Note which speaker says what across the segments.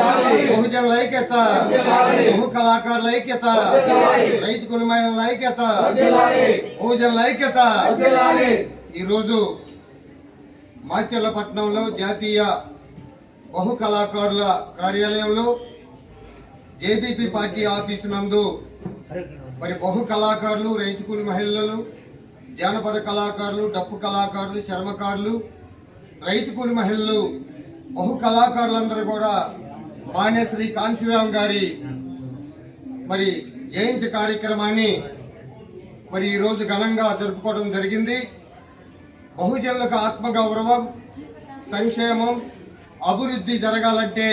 Speaker 1: బహుజనుల ఐక్యత బహు కళాకారుల ఐక్యత. రైతు కులమైన ఐక్యత. బహుజనుల ఐక్యత ఈరోజు మాచర్లపట్నంలో జాతీయ బహు కళాకారుల కార్యాలయంలో జేబీపీ పార్టీ ఆఫీసు నందు మరి బహు కళాకారులు రైతు కూలి మహిళలు జానపద కళాకారులు డప్పు కళాకారులు చర్మకారులు రైతు కూలి మహిళలు బహు కళాకారులందరూ కూడా మానేశ్రీ కాంశీరామ్ గారి మరి జయంతి కార్యక్రమాన్ని మరి ఈరోజు ఘనంగా జరుపుకోవడం జరిగింది. బహుజనులకు ఆత్మగౌరవం సంక్షేమం అభివృద్ధి జరగాలంటే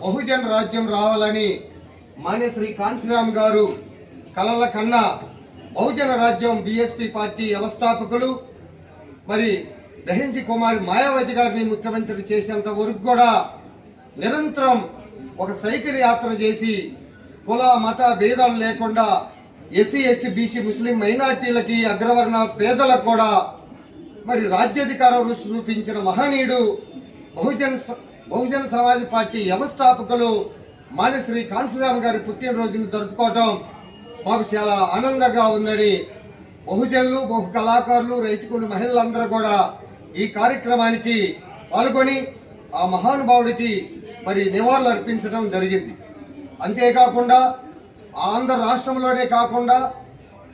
Speaker 1: బహుజన రాజ్యం రావాలని మాన్యశ్రీ కాంశీరామ్ గారు కలల కన్నా బహుజన రాజ్యం బీఎస్పీ పార్టీ వ్యవస్థాపకులు మరి దహించి కుమారి మాయావతి గారిని ముఖ్యమంత్రి చేసేంత వరకు కూడా నిరంతరం ఒక సైకిల్ యాత్ర చేసి కుల మత భేదాలు లేకుండా ఎస్సీ ఎస్టీ బీసీ ముస్లిం మైనార్టీలకి అగ్రవర్ణ పేదలకు కూడా మరి రాజ్యాధికారం రుచి చూపించిన మహనీయుడు బహుజన స- బహుజన సమాజ్ పార్టీ వ్యవస్థాపకులు మానశ్రీ కాంశీరామ్ గారి పుట్టినరోజును జరుపుకోవటం మాకు చాలా ఆనందంగా ఉందని బహుజనులు బహు కళాకారులు రైతుకులు మహిళలందరూ కూడా ఈ కార్యక్రమానికి పాల్గొని ఆ మహానుభావుడికి మరి నివాళులు అర్పించడం జరిగింది. అంతేకాకుండా ఆంధ్ర రాష్ట్రంలోనే కాకుండా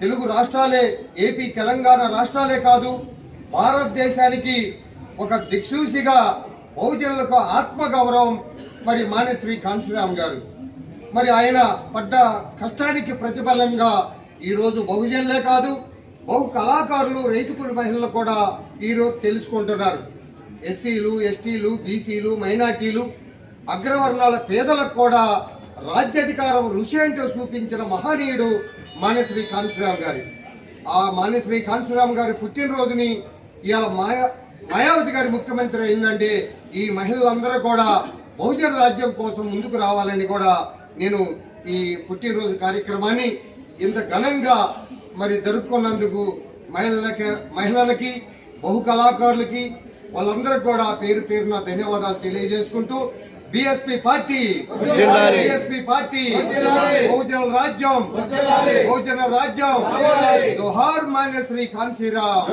Speaker 1: తెలుగు రాష్ట్రాలే ఏపీ తెలంగాణ రాష్ట్రాలే కాదు భారతదేశానికి ఒక దిక్సూసిగా బహుజనులకు ఆత్మగౌరవం మరి మానేశ్రీ కాంశీరామ్ గారు. మరి ఆయన పడ్డ కష్టానికి ప్రతిఫలంగా ఈరోజు బహుజనులే కాదు బహు కళాకారులు రైతుకుల మహిళలు కూడా ఈరోజు తెలుసుకుంటున్నారు. ఎస్సీలు ఎస్టీలు బీసీలు మైనార్టీలు అగ్రవర్ణాల పేదలకు కూడా రాజ్యాధికారం రుచి ఏంటో చూపించిన మహనీయుడు మానేశ్రీ కాంశీరామ్ గారి. ఆ మానేశ్రీ కాంశీరామ్ గారి పుట్టినరోజుని ఇవాళ మాయా మాయావతి గారి ముఖ్యమంత్రి అయిందంటే ఈ మహిళలందరూ కూడా బహుజన రాజ్యం కోసం ముందుకు రావాలని కూడా నేను ఈ పుట్టినరోజు కార్యక్రమాన్ని ఇంత ఘనంగా మరి జరుపుకున్నందుకు మహిళలకి మహిళలకి బహు కళాకారులకి వాళ్ళందరికీ కూడా పేరు పేరున ధన్యవాదాలు తెలియజేసుకుంటూ బిఎస్పి పార్టీ. BSP party. బహుజన రాజ్యం. బహుజన రాజ్యం. జోహార్ మాన్య శ్రీ కాన్సీరామ్.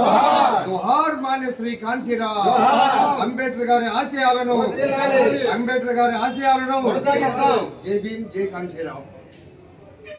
Speaker 1: జోహార్. మాన్య శ్రీ కాన్సీరామ్. అంబేద్కర్ గారి ఆశయాలను. అంబేద్కర్ గారి ఆశయాలను. జై భీమ్ జై కాన్సీరామ్.